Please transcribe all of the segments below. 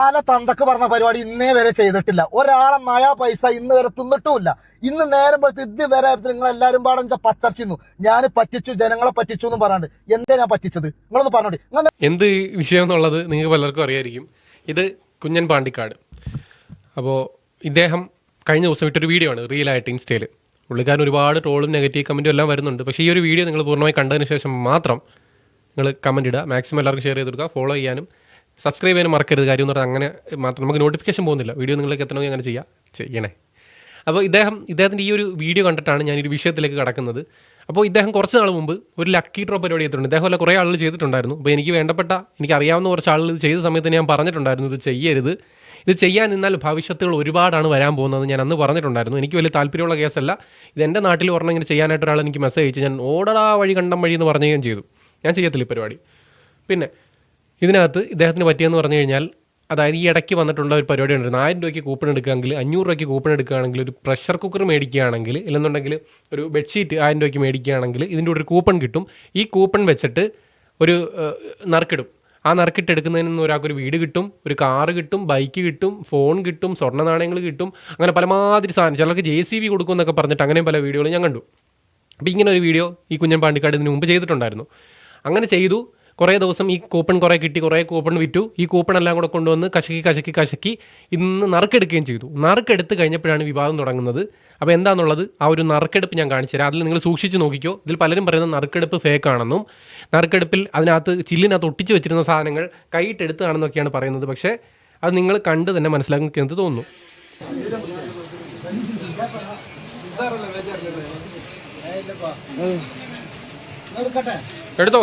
പല തന്തക്ക് പറഞ്ഞ പരിപാടി ഇന്നേ വരെ ചെയ്തിട്ടില്ല. ഒരാളെ നയാ പൈസ ഇന്ന് വരെ തിന്നിട്ടുമില്ല. ഇന്ന് നേരം പോലത്തെ ഇത് വരെ നിങ്ങൾ എല്ലാവരും പാടം പച്ചർച്ചിന്നു ഞാൻ പറ്റിച്ചു ജനങ്ങളെ പറ്റിച്ചു എന്ന് പറയാണ്ട് എന്തേ ഞാൻ പറ്റിച്ചത്? നിങ്ങളൊന്ന് പറഞ്ഞോട്ടെ എന്ത് വിഷയം എന്നുള്ളത് നിങ്ങൾക്ക് പലർക്കും അറിയായിരിക്കും. ഇത് കുഞ്ഞൻ പാണ്ടിക്കാട്. അപ്പോൾ ഇദ്ദേഹം കഴിഞ്ഞ ദിവസം ഇട്ടൊരു വീഡിയോ ആണ് റിയൽ റീലായിട്ട് ഇൻസ്റ്റയിൽ പുള്ളിക്കാരൻ ഒരുപാട് ട്രോളും നെഗറ്റീവ് കമന്റും എല്ലാം വരുന്നുണ്ട്. പക്ഷേ ഈ ഒരു വീഡിയോ നിങ്ങൾ പൂർണമായി കണ്ടതിന് ശേഷം മാത്രം നിങ്ങൾ കമന്റ് ഇടുക. മാക്സിമം എല്ലാവർക്കും ഷെയർ ചെയ്ത് കൊടുക്കുക. ഫോളോ ചെയ്യാനും സബ്സ്ക്രൈബ് ചെയ്യാൻ മറക്കരുത്. കാര്യം എന്ന് പറഞ്ഞാൽ അങ്ങനെ മാത്രം നമുക്ക് നോട്ടിഫിക്കേഷൻ പോകുന്നില്ല. വീഡിയോ നിങ്ങൾക്ക് എത്തണമെങ്കിൽ അങ്ങനെ ചെയ്യുക ചെയ്യണേ. അപ്പോൾ ഇദ്ദേഹം ഇദ്ദേഹത്തിന്റെ ഈ ഒരു വീഡിയോ കണ്ടിട്ടാണ് ഞാൻ ഒരു വിഷയത്തിലേക്ക് കടക്കുന്നത്. അപ്പോൾ ഇദ്ദേഹം കുറച്ച് നാൾ മുമ്പ് ഒരു ലക്കി ഡ്രോ പരിപാടി ചെയ്തിട്ടുണ്ട്. ഇദ്ദേഹം അല്ല കുറേ ആളുകൾ ചെയ്തിട്ടുണ്ടായിരുന്നു. അപ്പോൾ എനിക്ക് വേണ്ടപ്പെട്ട എനിക്ക് അറിയാവുന്ന കുറച്ച് ആളുകൾ ഇത് ചെയ്ത സമയത്ത് ഞാൻ പറഞ്ഞിട്ടുണ്ടായിരുന്നു ഇത് ചെയ്യരുത്. ഇത് ചെയ്യാൻ നിന്നാൽ ഭവിഷ്യത്തുകൾ ഒരുപാടാണ് വരാൻ പോകുന്നത് ഞാൻ അന്ന് പറഞ്ഞിട്ടുണ്ടായിരുന്നു. എനിക്ക് വലിയ താല്പര്യമുള്ള കേസല്ല. ഇത് എന്റെ നാട്ടിൽ പറഞ്ഞ ഇങ്ങനെ ചെയ്യാനായിട്ട് ഒരാൾ എനിക്ക് മെസ്സേജ് അയച്ചു ഞാൻ ഓടടാ വഴി കണ്ടം വഴി എന്ന് പറഞ്ഞുകയും ചെയ്തു. ഞാൻ ചെയ്യത്തില്ല ഈ പരിപാടി. പിന്നെ ഇതിനകത്ത് ഇദ്ദേഹത്തിന് പറ്റിയെന്ന് പറഞ്ഞു കഴിഞ്ഞാൽ അതായത് ഈ ഇടയ്ക്ക് വന്നിട്ടുള്ള ഒരു പരിപാടി ഉണ്ടായിരുന്നു ആയിരം രൂപയ്ക്ക് കൂപ്പൺ എടുക്കുകയാണെങ്കിൽ അഞ്ഞൂറ് രൂപയ്ക്ക് കൂപ്പൺ എടുക്കുകയാണെങ്കിൽ ഒരു പ്രഷർ കുക്കർ മേടിക്കുകയാണെങ്കിൽ ഇല്ലെന്നുണ്ടെങ്കിൽ ഒരു ബെഡ്ഷീറ്റ് ആയിരം രൂപയ്ക്ക് മേടിക്കുകയാണെങ്കിൽ ഇതിന്റെ ഒരു കൂപ്പൺ കിട്ടും. ഈ കൂപ്പൺ വെച്ചിട്ട് ഒരു നറുക്കിടും. ആ നറുക്കിട്ട് എടുക്കുന്നതിൽ നിന്ന് ഒരാൾക്കൊരു വീട് കിട്ടും ഒരു കാറ് കിട്ടും ബൈക്ക് കിട്ടും ഫോൺ കിട്ടും സ്വർണ നാണയങ്ങൾ കിട്ടും അങ്ങനെ പലമാതിരി സാധനം. ചിലർക്ക് ജെ സി ബി കൊടുക്കും എന്നൊക്കെ പറഞ്ഞിട്ട് അങ്ങനെയും പല വീഡിയോകളും ഞാൻ കണ്ടു. അപ്പോൾ ഇങ്ങനെ ഒരു വീഡിയോ ഈ കുഞ്ഞൻ പാണ്ടിക്കാട് ഇതിന് മുമ്പ് ചെയ്തിട്ടുണ്ടായിരുന്നു. അങ്ങനെ ചെയ്തു. കുറേ ദിവസം ഈ കൂപ്പൺ കുറേ കിട്ടി കുറേ കൂപ്പൺ വിറ്റു. ഈ കൂപ്പൺ എല്ലാം കൂടെ കൊണ്ടുവന്ന് കശക്കി കശക്കി കശക്കി ഇന്ന് നറുക്കെടുക്കുകയും ചെയ്തു. നറുക്കെടുത്ത് കഴിഞ്ഞപ്പോഴാണ് വിവാദം തുടങ്ങുന്നത്. അപ്പോൾ എന്താണെന്നുള്ളത് ആ ഒരു നറുക്കെടുപ്പ് ഞാൻ കാണിച്ചു തരാം. അതിൽ നിങ്ങൾ സൂക്ഷിച്ച് നോക്കിക്കോ. ഇതിൽ പലരും പറയുന്നത് നറുക്കെടുപ്പ് ഫേക്ക് ആണെന്നും നറുക്കെടുപ്പിൽ അതിനകത്ത് ചില്ലിനകത്ത് ഒട്ടിച്ച് വെച്ചിരുന്ന സാധനങ്ങൾ കൈയിട്ടെടുത്താണെന്നൊക്കെയാണ് പറയുന്നത്. പക്ഷേ അത് നിങ്ങൾ കണ്ട് തന്നെ മനസ്സിലാക്കി എന്ത് തോന്നുന്നു. എടുത്തോ?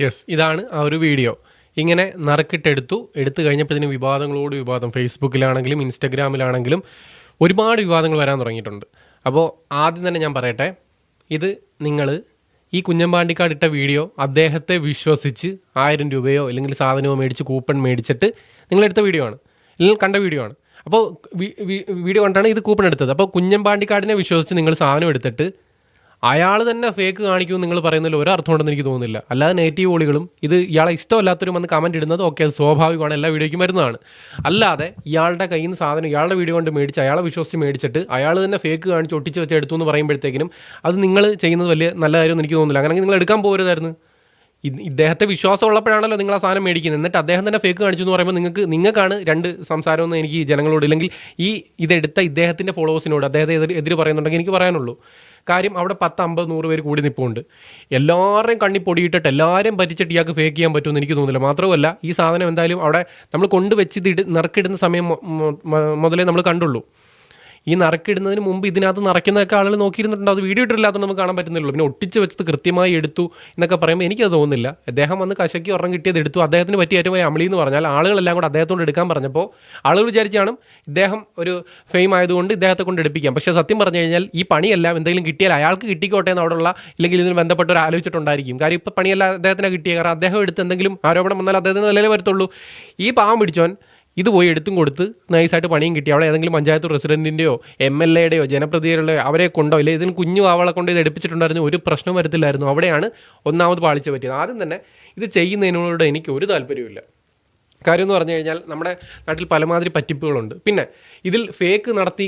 യെസ് ഇതാണ് ആ ഒരു വീഡിയോ ഇങ്ങനെ നറുക്കിട്ടെടുത്തു. എടുത്തു കഴിഞ്ഞപ്പോഴത്തേന് വിവാദങ്ങളോട് വിവാദം. ഫേസ്ബുക്കിലാണെങ്കിലും ഇൻസ്റ്റഗ്രാമിലാണെങ്കിലും ഒരുപാട് വിവാദങ്ങൾ വരാൻ തുടങ്ങിയിട്ടുണ്ട്. അപ്പോൾ ആദ്യം തന്നെ ഞാൻ പറയട്ടെ ഇത് നിങ്ങൾ ഈ കുഞ്ഞമ്പാണ്ടിക്കാട് ഇട്ട വീഡിയോ അദ്ദേഹത്തെ വിശ്വസിച്ച് ആയിരം രൂപയോ അല്ലെങ്കിൽ സാധനമോ മേടിച്ച് കൂപ്പൺ മേടിച്ചിട്ട് നിങ്ങളെടുത്ത വീഡിയോ ആണ്. അല്ലെങ്കിൽ കണ്ട വീഡിയോ ആണ്. അപ്പോൾ വീഡിയോ കണ്ടാണ് ഇത് കൂപ്പൺ എടുത്തത്. അപ്പോൾ കുഞ്ഞമ്പാണ്ടിക്കാടിനെ വിശ്വസിച്ച് നിങ്ങൾ സാധനം എടുത്തിട്ട് അയാൾ തന്നെ ഫേക്ക് കാണിക്കുമെന്ന് നിങ്ങൾ പറയുന്നതിൽ ഒരു അർത്ഥം ഉണ്ടെന്ന് എനിക്ക് തോന്നുന്നില്ല. അല്ലാതെ നെഗറ്റീവ് ഓളികളും ഇത് ഇയാളെ ഇഷ്ടമല്ലാത്തവരും വന്ന് കമന്റ് ഇടുന്നത് ഓക്കെ അത് സ്വാഭാവികമാണ്. എല്ലാ വീഡിയോയ്ക്കും വരുന്നതാണ്. അല്ലാതെ ഇയാളുടെ കയ്യിൽ നിന്ന് സാധനം ഇയാളുടെ വീഡിയോ കൊണ്ട് മേടിച്ച് അയാളെ വിശ്വസിച്ച് മേടിച്ചിട്ട് അയാൾ തന്നെ ഫേക്ക് കാണിച്ച് ഒട്ടിച്ച് വെച്ച് എടുത്തു എന്ന് പറയുമ്പോഴത്തേക്കിനും അത് നിങ്ങൾ ചെയ്യുന്നത് വലിയ നല്ല കാര്യമൊന്നും എനിക്ക് തോന്നുന്നില്ല. അങ്ങനെ നിങ്ങൾ എടുക്കാൻ പോരുതായിരുന്നു. ഇദ്ദേഹത്തെ വിശ്വാസം ഉള്ളപ്പോഴാണല്ലോ നിങ്ങൾ ആ സാധനം മേടിക്കുന്നത്. എന്നിട്ട് അദ്ദേഹം തന്നെ ഫേക്ക് കാണിച്ചു എന്ന് പറയുമ്പോൾ നിങ്ങൾക്ക് നിങ്ങൾക്കാണ് രണ്ട് സംസാരമൊന്നും എനിക്ക് ജനങ്ങളോട് ഇല്ലെങ്കിൽ ഈ ഇതെടുത്ത ഇദ്ദേഹത്തിന്റെ ഫോളോവേഴ്സിനോട് അദ്ദേഹത്തെ എതിർ എതിര് പറയുന്നുണ്ടെങ്കിൽ എനിക്ക് പറയാനുള്ളൂ. കാര്യം അവിടെ പത്ത് അമ്പത് നൂറ് പേര് കൂടി നിൽപ്പുണ്ട് എല്ലാവരെയും കണ്ണി പൊടിയിട്ടിട്ട് എല്ലാവരെയും പറ്റിച്ചിട്ട് ഇയാൾക്ക് ഫേക്ക് ചെയ്യാൻ പറ്റുമെന്ന് എനിക്ക് തോന്നുന്നില്ല. മാത്രമല്ല ഈ സാധനം എന്തായാലും അവിടെ നമ്മൾ കൊണ്ടുവച്ച് ഇത് നറുക്കിടുന്ന സമയം മുതലേ നമ്മൾ കണ്ടുള്ളൂ. ഈ നറക്കിടുന്നതിന് മുമ്പ് ഇതിനകത്ത് നിറയ്ക്കുന്നതൊക്കെ ആളുകൾ നോക്കിയിരുന്നിട്ടുണ്ട്. അത് വീഡിയോ ഇട്ടില്ലാത്തത് നമുക്ക് കാണാൻ പറ്റുന്നില്ലല്ലോ. പിന്നെ ഒട്ടിച്ച് വെച്ചത് കൃത്യമായി എടുത്തു എന്നൊക്കെ പറയുമ്പോൾ എനിക്കത് തോന്നുന്നില്ല. അദ്ദേഹം വന്ന് കശക്കി ഉറങ്ങി കിട്ടിയത് എടുത്തു. അദ്ദേഹത്തിന് പറ്റിയ ഏറ്റവും അമളി എന്ന് പറഞ്ഞാൽ ആളുകളെല്ലാം കൂടെ അദ്ദേഹത്തോട് എടുക്കാൻ പറഞ്ഞപ്പോൾ ആളുകൾ വിചാരിച്ചാണ് ഇദ്ദേഹം ഒരു ഫെയിം ആയതുകൊണ്ട് ഇദ്ദേഹത്തെ കൊണ്ട് എടുപ്പിക്കാം. പക്ഷേ സത്യം പറഞ്ഞു കഴിഞ്ഞാൽ ഈ പണിയെല്ലാം എന്തെങ്കിലും കിട്ടിയാൽ അയാൾക്ക് കിട്ടിക്കോട്ടെ എന്ന് അവിടെയുള്ള ഇല്ലെങ്കിൽ ഇതിന് ബന്ധപ്പെട്ടവർ ആലോചിച്ചിട്ടുണ്ടായിരിക്കും. കാര്യം ഇപ്പോൾ പണിയെല്ലാം അദ്ദേഹത്തിന് കിട്ടിയ കാരണം അദ്ദേഹം എടുത്ത് എന്തെങ്കിലും ആരോപണം വന്നാൽ അദ്ദേഹത്തിന് നിലയിൽ വരത്തുള്ളൂ. ഈ പാവം പിടിച്ചോൻ ഇത് പോയി എടുത്തും കൊടുത്ത് നൈസായിട്ട് പണിയും കിട്ടി. അവിടെ ഏതെങ്കിലും പഞ്ചായത്ത് പ്രസിഡന്റിന്റെയോ എം എൽ എയുടെയോ ജനപ്രതിനിധികളുടെയോ അവരെ കൊണ്ടോ ഇല്ല ഇതിന് കുഞ്ഞു ആവളെ കൊണ്ട് ഇത് എടുപ്പിച്ചിട്ടുണ്ടായിരുന്നു ഒരു പ്രശ്നം വരത്തില്ലായിരുന്നു. അവിടെയാണ് ഒന്നാമത് പാളിച്ച പറ്റിയത്. ആദ്യം തന്നെ ഇത് ചെയ്യുന്നതിനോട് എനിക്ക് ഒരു താല്പര്യമില്ല കാര്യം എന്ന് പറഞ്ഞു കഴിഞ്ഞാൽ നമ്മുടെ നാട്ടിൽ പലമാതിരി പറ്റിപ്പുകളുണ്ട്. പിന്നെ ഇതിൽ ഫേക്ക് നടത്തി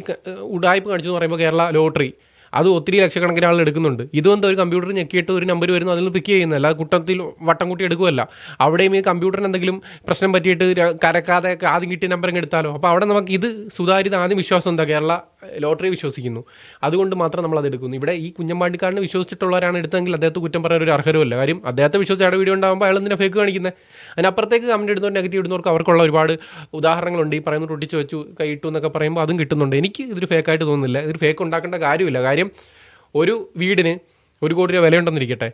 ഉടായ്പ കാണിച്ചു എന്ന് പറയുമ്പോൾ കേരള ലോട്ടറി അത് ഒത്തിരി ലക്ഷക്കണക്കിന് ആൾ എടുക്കുന്നുണ്ട്. ഇതും ഒരു കമ്പ്യൂട്ടർ ഞെക്കിയിട്ട് ഒരു നമ്പർ വരുന്നു അതിൽ പിക്ക് ചെയ്യുന്നതല്ല. കുട്ടത്തിൽ കൂട്ടത്തിൽ വട്ടം കൂട്ടി എടുക്കുമല്ല അവിടെയും ഈ കമ്പ്യൂട്ടറിന് എന്തെങ്കിലും പ്രശ്നം പറ്റിയിട്ട് കരക്കാതെ ആദ്യം കിട്ടിയ നമ്പർ എടുത്താലോ? അപ്പോൾ അവിടെ നമുക്ക് ഇത് സുതാര്യത ആദ്യം വിശ്വാസം എന്താ? കേരള ലോട്ടറി വിശ്വസിക്കുന്നു. അതുകൊണ്ട് മാത്രം നമ്മൾ അത് എടുക്കുന്നു. ഇവിടെ ഈ കുഞ്ഞമ്പാണ്ടിക്കാരനെ വിശ്വസിച്ചിട്ടുള്ളവരാണ് എടുത്തതെങ്കിൽ അദ്ദേഹത്തെ കുറ്റം പറയാൻ ഒരു അർഹരുമല്ല. കാര്യം അദ്ദേഹത്തെ വിശ്വസിച്ച് അയാളുടെ വീഡിയോ ഉണ്ടാകുമ്പോൾ അയാൾ എന്തിനാ ഫേക്ക് കാണിക്കുന്നത് അതിനപ്പുറത്തേക്ക് കമന്റ് ഇടുന്നവർ നെഗറ്റീവ് ഇടുന്നവർക്ക് അവർക്കുള്ള ഒരുപാട് ഉദാഹരണങ്ങളുണ്ട്. ഈ പറയുന്നത് ഒട്ടിച്ച് വെച്ചു കൈയിട്ടു എന്നൊക്കെ പറയുമ്പോൾ അതും കിട്ടുന്നുണ്ട്. എനിക്ക് ഇതൊരു ഫേക്കായിട്ട് തോന്നുന്നില്ല. ഇതൊരു ഫേക്ക് ഉണ്ടാക്കേണ്ട കാര്യമില്ല. കാര്യം ഒരു വീടിന് ഒരു കോടി രൂപ വിലയുണ്ടെന്നിരിക്കട്ടെ.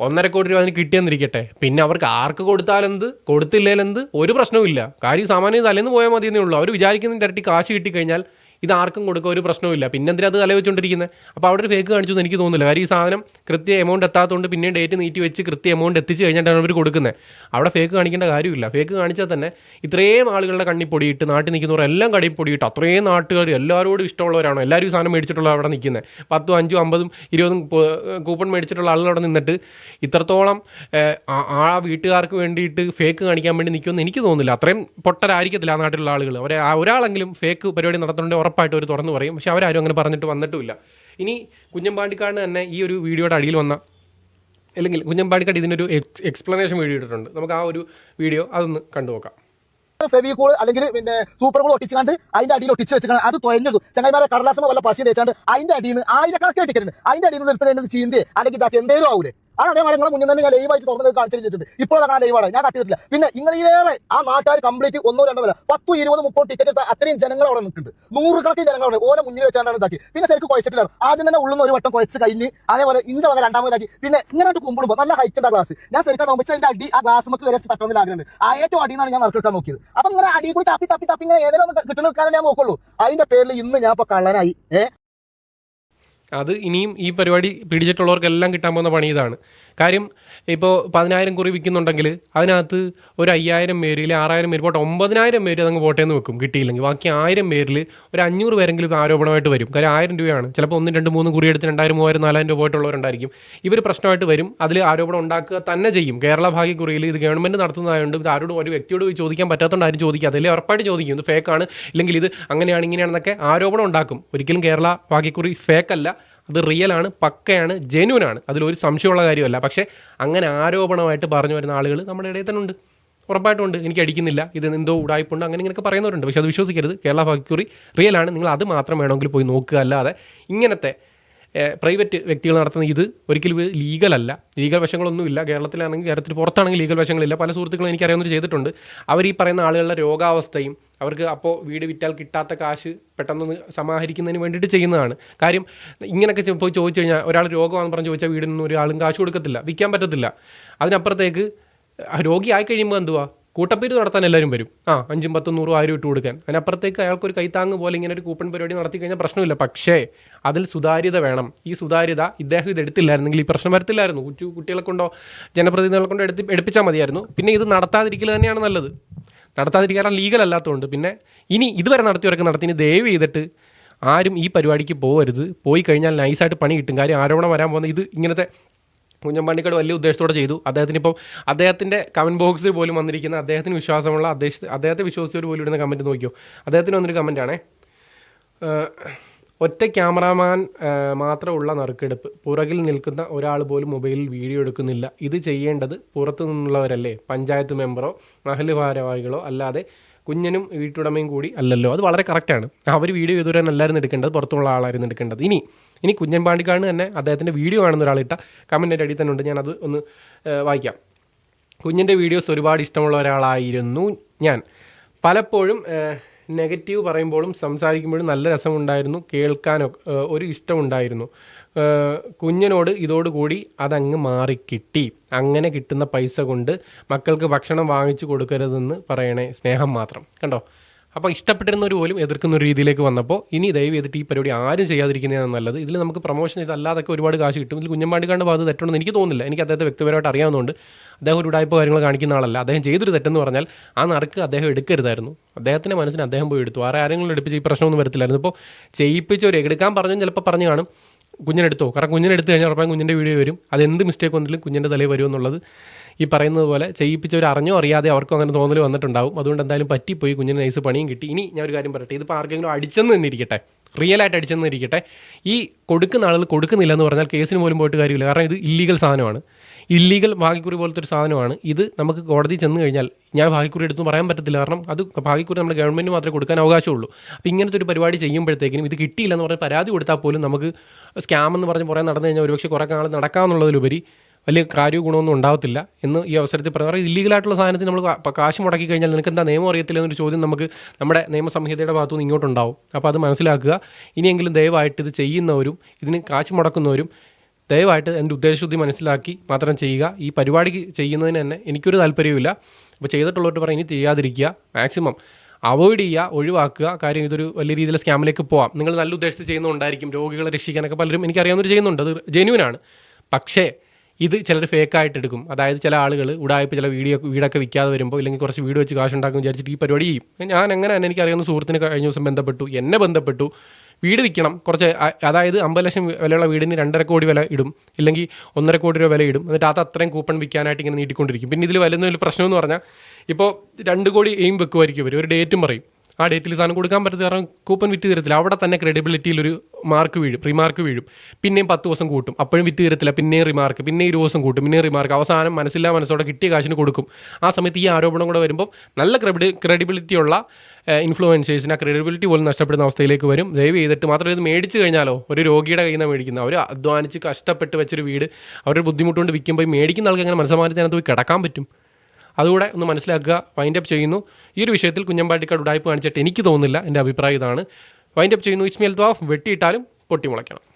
ഒന്നര കോടി രൂപ അതിന് കിട്ടിയെന്നിരിക്കട്ടെ. പിന്നെ അവർക്ക് ആർക്ക് കൊടുത്താലെന്ത് കൊടുത്തില്ലേലെന്ത് ഒരു പ്രശ്നവുമില്ല. കാര്യം സാമാന്യം തലേന്ന് പോയാൽ മതിയെന്നേ ഉള്ളൂ. അവർ വിചാരിക്കുന്നതിന്റെ ഇരട്ടി കാശ് കിട്ടിക്കഴിഞ്ഞാൽ ഇത് ആർക്കും കൊടുക്കുക ഒരു പ്രശ്നവുമില്ല. പിന്നെ എന്തിനാ അത് തലവെച്ചുകൊണ്ടിരിക്കുന്നത്? അപ്പോൾ അവിടെ ഒരു ഫേക്ക് കാണിച്ചു എന്ന് എനിക്ക് തോന്നുന്നില്ല. കാര്യം ഈ സാധനം കൃത്യ എമൗണ്ട് എത്താത്തതുകൊണ്ട് പിന്നെ ഡേറ്റ് നീട്ടി വെച്ച് കൃത്യ എമൗണ്ട് എത്തിച്ച് കഴിഞ്ഞിട്ടാണ് അവർ കൊടുക്കുന്നത്. അവിടെ ഫേക്ക് കാണിക്കേണ്ട കാര്യമില്ല. ഫേക്ക് കാണിച്ചാൽ തന്നെ ഇത്രയും ആളുകളുടെ കണ്ണി പൊടിയിട്ട് നാട്ടിൽ നിൽക്കുന്നവർ എല്ലാം കടി പൊടിയിട്ട് അത്രയും നാട്ടുകാർ എല്ലാവരോടും ഇഷ്ടമുള്ളവരാണോ? എല്ലാവരും സാധനം മേടിച്ചിട്ടുള്ള അവിടെ നിൽക്കുന്നത്. പത്തും അഞ്ചും അമ്പതും ഇരുപതും കൂപ്പൺ മേടിച്ചിട്ടുള്ള ആളുകൾ അവിടെ നിന്നിട്ട് ഇത്രത്തോളം ആ വീട്ടുകാർക്ക് വേണ്ടിയിട്ട് ഫേക്ക് കാണിക്കാൻ വേണ്ടി നിൽക്കുമെന്ന് എനിക്ക് തോന്നുന്നില്ല. അത്രയും പൊട്ടരായിരിക്കത്തില്ല ആ നാട്ടിലുള്ള ആളുകൾ. അവരെ ഒരാളെങ്കിലും ഫേക്ക് പരിപാടി നടത്തുന്നുണ്ടെങ്കിൽ ഉറപ്പായിട്ട് ഒരു തുറന്നു പറയും. പക്ഷെ അവരാരും അങ്ങനെ പറഞ്ഞിട്ട് വന്നിട്ടുമില്ല. ഇനി കുഞ്ഞമ്പാണ്ടിക്കാട് തന്നെ ഈ ഒരു വീഡിയോയുടെ അടിയിൽ വന്ന അല്ലെങ്കിൽ കുഞ്ഞമ്പാണ്ടിക്കാട് ഇതിനൊരു എക്സ് എക്സ്പ്ലനേഷൻ വീഡിയോ ഇട്ടിട്ടുണ്ട്. നമുക്ക് ആ ഒരു വീഡിയോ അതൊന്ന് കണ്ടു നോക്കാം. ഫെവിക്കൂൾ അല്ലെങ്കിൽ പിന്നെ സൂപ്പർ കോൾ ഒട്ടിച്ചാണ്ട് അതിന്റെ അടിയിൽ ഒട്ടിച്ച് വെച്ചാൽ അത് തൊയഞ്ഞു ചങ്ങന്മാരെ കടലാസമ വല്ല പശി തേച്ചാണ്ട് അതിന്റെ അടിയിൽ നിന്ന് ആയിരക്കണക്കിന് ടിക്കറ്റ് അതിന്റെ അടിയിൽ നിന്ന് എടുത്ത് ചീന്തി? അല്ലെങ്കിൽ ഇതാക്കി എന്തേലും ആവൂലേ? ആ അതേ മരങ്ങളെ മുന്നിൽ തന്നെ ഞാൻ ലൈവായിട്ട് തുറന്നത് കാണിച്ചു വെച്ചിട്ടുണ്ട് ഇപ്പോൾ അങ്ങനെ ലൈവാണ് ഞാൻ കട്ടിയിട്ടില്ല പിന്നെ ഇങ്ങനെയേറെ ആ നാട്ടുകാർ കംപ്ലീറ്റ് ഒന്നോ രണ്ടോ അല്ല പത്തു ഇരുപത് മുപ്പത് ടിക്കറ്റ് എടുത്ത അത്രയും ജനങ്ങൾ അവിടെ നിൽക്കുന്നുണ്ട്. നൂറുകണക്കിന് ജനങ്ങൾ അവിടെ. ഓരോ മുന്നിൽ വെച്ചാണ് ഇതാക്കി. പിന്നെ ശരിക്കും കുഴച്ചിട്ടില്ല. ആദ്യം തന്നെ ഉള്ളുന്ന ഒരു വട്ടം കുഴച്ച് കഴിഞ്ഞ് അതേപോലെ ഇഞ്ച വക രണ്ടാമതാക്കി പിന്നെ ഇങ്ങനെ കുമ്പിടുമ്പോൾ നല്ല ഹൈറ്റ് ഉണ്ട് ഗ്ലാസ് ഞാൻ ശരിക്കും നോക്കിച്ച് അതിന്റെ അടി ആ ഗ്ലാസ് നമുക്ക് വരച്ച് തട്ടണമെന്ന് ആഗ്രഹമുണ്ട്. ആ ഏറ്റവും അടിയെന്നാണ് ഞാൻ നറുക്കെടുക്കാൻ നോക്കിയത്. അപ്പൊ ഇങ്ങനെ അടി കൂടി തപ്പി തപ്പി തപ്പി ഇങ്ങനെ ഏതെങ്കിലും ഒന്ന് കിട്ടുന്ന ഞാൻ നോക്കുള്ളൂ. അതിന്റെ പേരിൽ ഇന്ന് ഞാൻ ഇപ്പൊ കള്ളനായി. ഏഹ് അത് ഇനിയും ഈ പരിപാടി പിടിച്ചിട്ടുള്ളവർക്കെല്ലാം കിട്ടാൻ പോകുന്ന പണി ഇതാണ്. കാര്യം ഇപ്പോൾ പതിനായിരം കുറി വിൽക്കുന്നുണ്ടെങ്കിൽ അതിനകത്ത് ഒരു അയ്യായിരം പേര് ഇല്ലെങ്കിൽ ആറായിരം പേര് പോട്ടെ ഒമ്പതിനായിരം പേര് അതങ്ങ് പോട്ടേന്ന് വെക്കും കിട്ടിയില്ലെങ്കിൽ ബാക്കി ആയിരം പേരിൽ ഒരു അഞ്ഞൂറ് പേരെങ്കിലും ആരോപണമായിട്ട് വരും. കാര്യം ആയിരം രൂപയാണ്. ചിലപ്പോൾ ഒന്നും രണ്ട് മൂന്ന് കുറി എടുത്ത് രണ്ടായിരം മൂവായിരം നാലായിരം രൂപ പോയിട്ടുള്ളവരുണ്ടായിരിക്കും ഇവർ പ്രശ്നമായിട്ട് വരും. അതിൽ ആരോപണം ഉണ്ടാക്കുക തന്നെ ചെയ്യും. കേരള ഭാഗ്യ കുറിയിൽ ഇത് ഗവൺമെന്റ് നടത്തുന്നതായതുകൊണ്ട് ഇത് ആരോടും ഒരു വ്യക്തിയോട് ചോദിക്കാൻ പറ്റാത്തതുകൊണ്ട് ആരും ചോദിക്കുക അതിൽ ഉറപ്പായിട്ട് ചോദിക്കും. ഇത് ഫേക്കാണ് ഇല്ലെങ്കിൽ ഇത് അങ്ങനെയാണ് ഇങ്ങനെയാണെന്നൊക്കെ ആരോപണം ഉണ്ടാക്കും. ഒരിക്കലും കേരള ഭാഗ്യക്കുറി ഫേക്കല്ല അത് റിയൽ ആണ് പക്കയാണ് ജെന്യൂനാണ് അതിലൊരു സംശയമുള്ള കാര്യമല്ല. പക്ഷേ അങ്ങനെ ആരോപണമായിട്ട് പറഞ്ഞു വരുന്ന ആളുകൾ നമ്മുടെ ഇടയിൽ തന്നെ ഉണ്ട്. ഉറപ്പായിട്ടുണ്ട് എനിക്ക് അടിക്കുന്നില്ല. ഇത് എന്തോ ഉടായ്പുണ്ട്. അങ്ങനെ ഇങ്ങനെയൊക്കെ പറയുന്നവരുണ്ട്. പക്ഷേ അത് വിശ്വസിക്കരുത്. കേരള ഫാക്ടറി റിയൽ ആണ്. നിങ്ങൾ അത് മാത്രം വേണമെങ്കിൽ പോയി നോക്കുക. അല്ലാതെ ഇങ്ങനത്തെ പ്രൈവറ്റ് വ്യക്തികൾ നടത്തുന്ന ഇത് ഒരിക്കലും ലീഗലല്ല ലീഗൽ വശങ്ങളൊന്നുമില്ല കേരളത്തിലാണെങ്കിൽ കേരളത്തിൽ പുറത്താണെങ്കിൽ ലീഗൽ വശങ്ങളില്ല. പല സുഹൃത്തുക്കളും എനിക്കറിയാവുന്നവർ ചെയ്തിട്ടുണ്ട്. അവർ ഈ പറയുന്ന ആളുകളുടെ രോഗാവസ്ഥയും അവർക്ക് അപ്പോൾ വീട് വിറ്റാൽ കിട്ടാത്ത കാശ് പെട്ടെന്ന് സമാഹരിക്കുന്നതിന് വേണ്ടിയിട്ട് ചെയ്യുന്നതാണ്. കാര്യം ഇങ്ങനെയൊക്കെ പോയി ചോദിച്ചു കഴിഞ്ഞാൽ ഒരാൾ രോഗമാണെന്ന് പറഞ്ഞ് ചോദിച്ചാൽ വീടിൽ നിന്ന് ഒരാളും കാശ് കൊടുക്കത്തില്ല വിൽക്കാൻ പറ്റത്തില്ല. അതിനപ്പുറത്തേക്ക് രോഗി ആയി കഴിയുമ്പോൾ എന്തുവാ? കൂട്ടപ്പേര് നടത്താൻ എല്ലാവരും വരും. ആ അഞ്ചും പത്തും നൂറും ആയിരം ഇട്ട് കൊടുക്കാൻ. അതിനപ്പുറത്തേക്ക് അയാൾക്കൊരു കൈത്താങ്ങ് പോലെ ഇങ്ങനെ ഒരു കൂപ്പൺ പരിപാടി നടത്തി കഴിഞ്ഞാൽ പ്രശ്നമില്ല. പക്ഷേ അതിൽ സുതാര്യത വേണം. ഈ സുതാര്യത ഇദ്ദേഹം ഇത് എടുത്തില്ലായിരുന്നെങ്കിൽ ഈ പ്രശ്നം വരത്തില്ലായിരുന്നു. കുട്ടികളെ കൊണ്ടോ ജനപ്രതിനിധികളെ കൊണ്ടോ എടുത്ത് എടുപ്പിച്ചാൽ മതിയായിരുന്നു. പിന്നെ ഇത് നടത്താതിരിക്കൽ തന്നെയാണ് നല്ലത്. നടത്താതിരിക്കാൻ ലീഗൽ അല്ലാത്തതുകൊണ്ട്. പിന്നെ ഇനി ഇതുവരെ നടത്തിയവരൊക്കെ നടത്തി ഇനി ദയവ് ചെയ്തിട്ട് ആരും ഈ പരിപാടിക്ക് പോകരുത്. പോയി കഴിഞ്ഞാൽ നൈസായിട്ട് പണി കിട്ടും. കാര്യം ആരോപണം വരാൻ പോകുന്ന ഇത് ഇങ്ങനത്തെ കുഞ്ഞമ്പാണ്ടിക്കാട് വലിയ ഉദ്ദേശത്തോടെ ചെയ്തു. അദ്ദേഹത്തിന് ഇപ്പോൾ അദ്ദേഹത്തിന്റെ കമന്റ് ബോക്സിൽ പോലും വന്നിരിക്കുന്ന അദ്ദേഹത്തിന് വിശ്വാസമുള്ള അദ്ദേഹം അദ്ദേഹത്തെ വിശ്വസിച്ചവർ പോലും ഇടുന്ന കമന്റ് നോക്കിയോ? അദ്ദേഹത്തിന് വന്നൊരു കമന്റാണേ ഒറ്റ ക്യാമറാമാൻ മാത്രമുള്ള നറുക്കെടുപ്പ്. പുറകിൽ നിൽക്കുന്ന ഒരാൾ പോലും മൊബൈലിൽ വീഡിയോ എടുക്കുന്നില്ല. ഇത് ചെയ്യേണ്ടത് പുറത്തു നിന്നുള്ളവരല്ലേ? പഞ്ചായത്ത് മെമ്പറോ അഹൽ ഭാരവാഹികളോ അല്ലാതെ കുഞ്ഞനും വീട്ടുടമയും കൂടി അല്ലല്ലോ. അത് വളരെ കറക്റ്റാണ് അവർ വീഡിയോ ചെയ്തവരാണ് എല്ലാവരും എടുക്കേണ്ടത് പുറത്തുള്ള ആളായിരുന്നു എടുക്കേണ്ടത്. ഇനി ഇനി കുഞ്ഞൻ പാണ്ടിക്കാട് തന്നെ അദ്ദേഹത്തിന്റെ വീഡിയോ കാണുന്ന ഒരാളിട്ട കമന്റിന്റെ അടിയിൽ തന്നെ ഉണ്ട്. ഞാനത് ഒന്ന് വായിക്കാം. കുഞ്ഞിന്റെ വീഡിയോസ് ഒരുപാട് ഇഷ്ടമുള്ള ഒരാളായിരുന്നു ഞാൻ. പലപ്പോഴും നെഗറ്റീവ് പറയുമ്പോഴും സംസാരിക്കുമ്പോഴും നല്ല രസമുണ്ടായിരുന്നു കേൾക്കാനൊക്കെ ഒരു ഇഷ്ടമുണ്ടായിരുന്നു. കുഞ്ഞിനോട് ഇതോടുകൂടി അതങ്ങ് മാറി കിട്ടി അങ്ങനെ കിട്ടുന്ന പൈസ കൊണ്ട് മക്കൾക്ക് ഭക്ഷണം വാങ്ങിച്ചു കൊടുക്കരുതെന്ന് പറയണേ സ്നേഹം മാത്രം. കണ്ടോ? അപ്പോൾ ഇഷ്ടപ്പെട്ടിരുന്നവർ പോലും എതിർക്കുന്ന ഒരു രീതിയിലേക്ക് വന്നപ്പോൾ ഇനി ദയവ് ചെയ്തിട്ട് ഈ പരിപാടി ആരും ചെയ്യാതിരിക്കുന്നതാണ് നല്ലത്. ഇതിൽ നമുക്ക് പ്രൊമോഷൻ ഇതല്ലാതൊക്കെ ഒരുപാട് കാശ് കിട്ടും. ഇതിൽ കുഞ്ഞമ്പാണ്ടിക്കാണ്ട് ഭാഗത്ത് തെറ്റുണ്ടെന്ന് എനിക്ക് തോന്നുന്നില്ല. എനിക്ക് അദ്ദേഹത്തെ വ്യക്തിപരമായിട്ട് അറിയാവുന്നതുകൊണ്ട് അദ്ദേഹം ഒരു ഉടായ്പ കാര്യങ്ങൾ കാണിക്കുന്ന ആളല്ല. അദ്ദേഹം ചെയ്തൊരു തെറ്റെന്ന് പറഞ്ഞാൽ ആ നറുക്ക് അദ്ദേഹം എടുക്കരുതായിരുന്നു. അദ്ദേഹത്തിന്റെ മനസ്സിന് അദ്ദേഹം പോയി എടുത്തു. വേറെ ആരെങ്കിലും എടുപ്പിച്ച് ഈ പ്രശ്നമൊന്നും വരത്തില്ലായിരുന്നു. ഇപ്പോൾ ചെയ്യിപ്പിച്ചവർ എടുക്കാൻ പറഞ്ഞു ചിലപ്പോൾ പറഞ്ഞു കാണും. കുഞ്ഞിനെടുത്തോ? കാരണം കുഞ്ഞിനെടുത്ത് കഴിഞ്ഞാൽ ഉറപ്പായും കുഞ്ഞിന്റെ വീഡിയോ വരും. അത് എന്ത് മിസ്റ്റേക്ക് വന്നാലും കുഞ്ഞിന്റെ തലയിൽ വരും എന്നുള്ളത് ഈ പറയുന്നത് പോലെ ചെയ്യിപ്പിച്ചവർ അറിഞ്ഞോ അറിയാതെ അവർക്കും അങ്ങനെ തോന്നൽ വന്നിട്ടുണ്ടാവും. അതുകൊണ്ട് എന്തായാലും പറ്റിപ്പോയി കുഞ്ഞിന് നൈസ് പണിയും കിട്ടി. ഇനി ഞാൻ ഒരു കാര്യം പറയട്ടെ. ഇതിപ്പോൾ ആർക്കെങ്കിലും അടിച്ചെന്ന് തന്നിരിക്കട്ടെ. റിയൽ ആയിട്ട് അടിച്ചെന്ന് ഇരിക്കട്ടെ ഈ കൊടുക്കുന്ന ആളുകൾ കൊടുക്കുന്നില്ല എന്ന് പറഞ്ഞാൽ കേസിന് പോലും പോയിട്ട് കാര്യമില്ല. കാരണം ഇത് ഇല്ലീഗൽ സാധനമാണ്. ഇല്ലീഗൽ ഭാഗ്യക്കുറി പോലത്തെ ഒരു സാധനമാണ്. ഇത് നമുക്ക് കോടതി ചെന്ന് കഴിഞ്ഞാൽ ഞാൻ ഭാഗ്യക്കുറി എടുത്തു പറയാൻ പറ്റത്തില്ല. കാരണം അത് ഭാഗ്യക്കുറി നമ്മുടെ ഗവൺമെന്റ് മാത്രമേ കൊടുക്കാൻ അവകാശമുള്ളൂ. അപ്പോൾ ഇങ്ങനത്തെ ഒരു പരിപാടി ചെയ്യുമ്പോഴത്തേക്കിനും ഇത് കിട്ടിയില്ലെന്ന് പറഞ്ഞ് പരാതി കൊടുത്താൽ പോലും നമുക്ക് സ്കാം എന്ന് പറഞ്ഞ് കുറേ നടന്നു കഴിഞ്ഞാൽ ഒരുപക്ഷെ കുറേ കാലം നടക്കാമെന്നുള്ളതിലുപരി വലിയ കാര്യവും ഗുണമൊന്നും ഉണ്ടാവത്തില്ല എന്ന് ഈ അവസരത്തിൽ പറയാം ഇല്ലീഗലായിട്ടുള്ള സാധനത്തിന് നമ്മൾ കാശ് മുടക്കി കഴിഞ്ഞാൽ നിനക്ക് എന്താ നിയമം അറിയത്തില്ല എന്നൊരു ചോദ്യം നമുക്ക് നമ്മുടെ നിയമസംഹിതയുടെ ഭാഗത്തുനിന്ന് ഇങ്ങോട്ടുണ്ടാവും അപ്പോൾ അത് മനസ്സിലാക്കുക. ഇനിയെങ്കിലും ദയവായിട്ട് ഇത് ചെയ്യുന്നവരും ഇതിന് കാശ് മുടക്കുന്നവരും ദയവായിട്ട് എന്റെ ഉദ്ദേശശുദ്ധി മനസ്സിലാക്കി മാത്രം ചെയ്യുക. ഈ പരിപാടി ചെയ്യുന്നതിന് തന്നെ എനിക്കൊരു താല്പര്യമില്ല അപ്പോൾ ചെയ്തിട്ടുള്ളവർ പറയും ഇനി ചെയ്യാതിരിക്കുക. മാക്സിമം അവോയ്ഡ് ചെയ്യുക ഒഴിവാക്കുക. കാര്യം ഇതൊരു വലിയ രീതിയിൽ സ്കാമിലേക്ക് പോവാം. നിങ്ങൾ നല്ല ഉദ്ദേശത്തിൽ ചെയ്യുന്നുണ്ടായിരിക്കും രോഗികളെ രക്ഷിക്കാനൊക്കെ പലരും എനിക്കറിയാവുന്നവർ ചെയ്യുന്നുണ്ട്. അത് ജെന്യൂനാണ് പക്ഷേ ഇത് ചിലർ ഫേക്കായിട്ട് എടുക്കും അതായത് ചില ആളുകൾ ഉടായ്പ ചില വീഡിയോ വീടൊക്കെ വിൽക്കാതെ വരുമ്പോൾ ഇല്ലെങ്കിൽ കുറച്ച് വീഡിയോ വെച്ച് കാശുണ്ടാക്കും വിചാരിച്ചിട്ട് ഈ പരിപാടി ചെയ്യും. ഞാൻ എങ്ങനെ തന്നെ എനിക്കറിയാവുന്ന സുഹൃത്തിന് കഴിഞ്ഞ ദിവസം ബന്ധപ്പെട്ടു എന്നെ ബന്ധപ്പെട്ടു. വീട് വിൽക്കണം കുറച്ച് അതായത് അമ്പത് ലക്ഷം വിലയുള്ള വീടിന് രണ്ടര കോടി വില ഇടും. ഇല്ലെങ്കിൽ ഒന്നര കോടി രൂപ വില ഇടും. എന്നിട്ട് അത് അത്രയും കൂപ്പൺ വിൽക്കാനായിട്ട് ഇങ്ങനെ നീട്ടിക്കൊണ്ടിരിക്കും. പിന്നെ ഇതിൽ വരുന്ന ഒരു പ്രശ്നം എന്ന് പറഞ്ഞാൽ ഇപ്പോൾ രണ്ട് കോടി എയിം വെക്കുമായിരിക്കും ഒരു ഡേറ്റും പറയും. ആ ഡേറ്റിൽ സാധനം കൊടുക്കാൻ പറ്റത്തില്ല. കാരണം കൂപ്പൺ വിറ്റ് തരത്തില്ല. അവിടെ തന്നെ ക്രെഡിബിലിറ്റിയിൽ ഒരു മാർക്ക് വീഴും. റിമാർക്ക് വീഴും. പിന്നെയും പത്ത് ദിവസം കൂട്ടും. അപ്പോഴും വിറ്റ് തരത്തില്ല. പിന്നെയും റിമാർക്ക് പിന്നെയും ഇരുപത് ദിവസം കൂട്ടും. പിന്നെയും റിമാർക്ക് അവസാനം മനസ്സില്ലാ മനസ്സോടെ കിട്ടിയ കാശിന് കൊടുക്കും. ആ സമയത്ത് ഈ ആരോപണം കൂടെ വരുമ്പോൾ നല്ല ക്രെഡി ക്രെഡിബിലിറ്റി ഉള്ള ഇൻഫ്ലുവൻസേഴ്സിന് ആ ക്രെഡിബിലിറ്റി പോലും നഷ്ടപ്പെടുന്ന അവസ്ഥയിലേക്ക് വരും. ദയവ് ചെയ്തിട്ട് മാത്രമല്ല ഇത് മേടിച്ച് കഴിഞ്ഞാലോ? ഒരു രോഗിയുടെ കയ്യിൽ നിന്ന് മേടിക്കുന്നത് അവർ അധ്വാനിച്ച് കഷ്ടപ്പെട്ട് വെച്ചൊരു വീട്. അവരുടെ ബുദ്ധിമുട്ടുകൊണ്ട് വിൽക്കുമ്പോൾ മേടിക്കുന്ന ആൾക്ക് എങ്ങനെ മനസ്സമാനത്തിനകത്ത് പോയി കിടക്കാൻ പറ്റും? അതുകൂടെ ഒന്ന് മനസ്സിലാക്കുക. വൈൻഡ് അപ്പ് ചെയ്യുന്നു. ഈ ഒരു വിഷയത്തിൽ കുഞ്ഞമ്പാട്ടിക്കാട് ഉടായ്പ കാണിച്ചിട്ട് എനിക്ക് തോന്നുന്നില്ല. എന്റെ അഭിപ്രായം ഇതാണ്. വൈൻഡ് അപ്പ് ചെയ്യുന്നു. ഇസ്മേൽ ദ്വാഫ് വെട്ടിയിട്ടാലും പൊട്ടിമുളയ്ക്കണം.